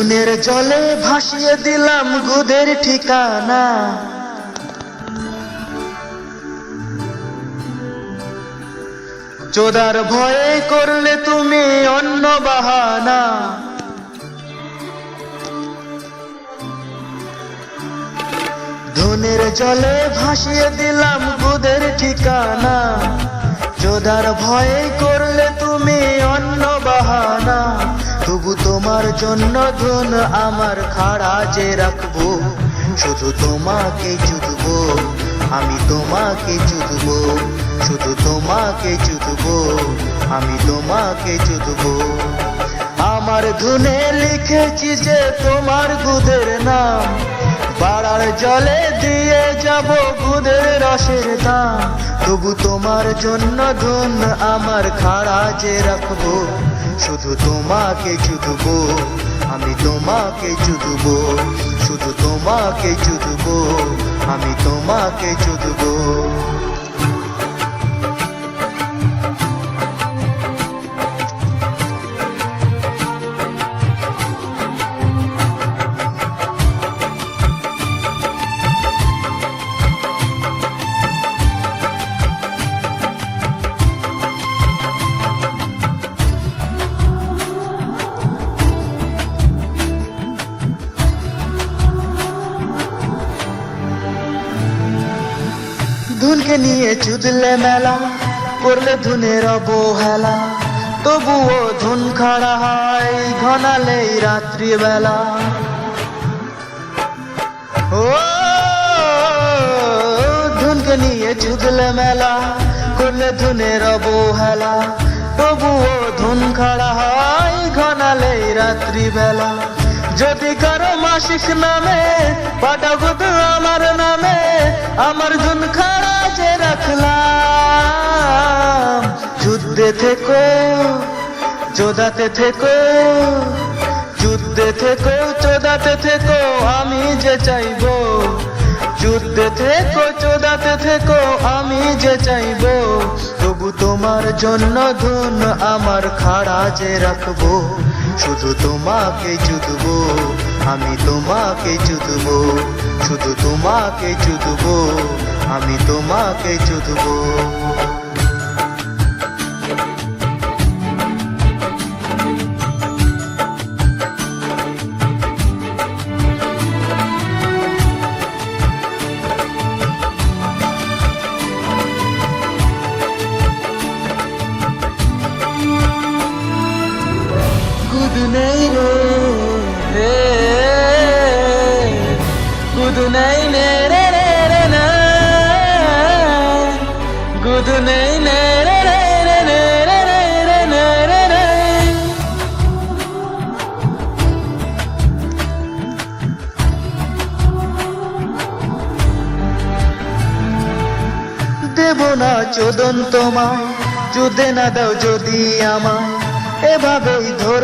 ধুনের জলে ভাসিয়ে দিলাম গুদের ঠিকানা। চোদার ভয়ে করলে তুমি অন্য বাহানা। ধুনের জলে ভাসিয়ে দিলাম গুদের ঠিকানা। চোদার ভয়ে করলে তুমি তবু তোমার জন্য ধন আমার খাড়া যে রাখব, শুধু তোমাকে চুদবো, আমি তোমাকে চুদবো, শুধু তোমাকে চুদবো, আমি তোমাকে চুদবো। আমার ধুনে লিখেছি যে তোমার গুদের নাম বাড়ার জলে দিয়ে যাব গুদের রসের দাম। তবু তোমার জন্য ধন আমার খাড়া যে রাখব শুধু তোমাকে চুদব আমি তোমাকে চুদব শুধু তোমাকে চুদব আমি তোমাকে চুদবো ধুনকে নিয়ে চুদলে মেলা করলে ধুনের অবহেলা। তবুও ধুন খাড়া হয় ঘনালেই রাত্রিবেলা। ও, ধুনকে নিয়ে চুদলে মেলা, করলে ধুনের অবহেলা। তবুও ধুন খাড়া হয় ঘনালেই রাত্রিবেলা। যদি কারও মাসিক নামে পাঠাগুদ আমার নামে, আমার ধুন যে রাখলাম। যুদ্ধে থেকো যোদাতে থেকো, যুদ্ধে থেকো চোদাতে থেকো, আমি যে চাইব। যুদ্ধে থেকো চোদাতে থেকো, আমি যে চাইব। তবু তোমার জন্য ধুন আমার খাড়া যে রাখব। শুধু তোমাকে চুদবো আমি তোমাকে চুদবো শুধু তোমাকে চুদবো আমি তোমাকে চুদবো। নেই নে রে রে রে না গুদ নেই নে রে রে রে রে রে রে রে না রে রে দেব না চোদন তোমায়, চুদে না দাও যদি আমায়। এভাবেই ধর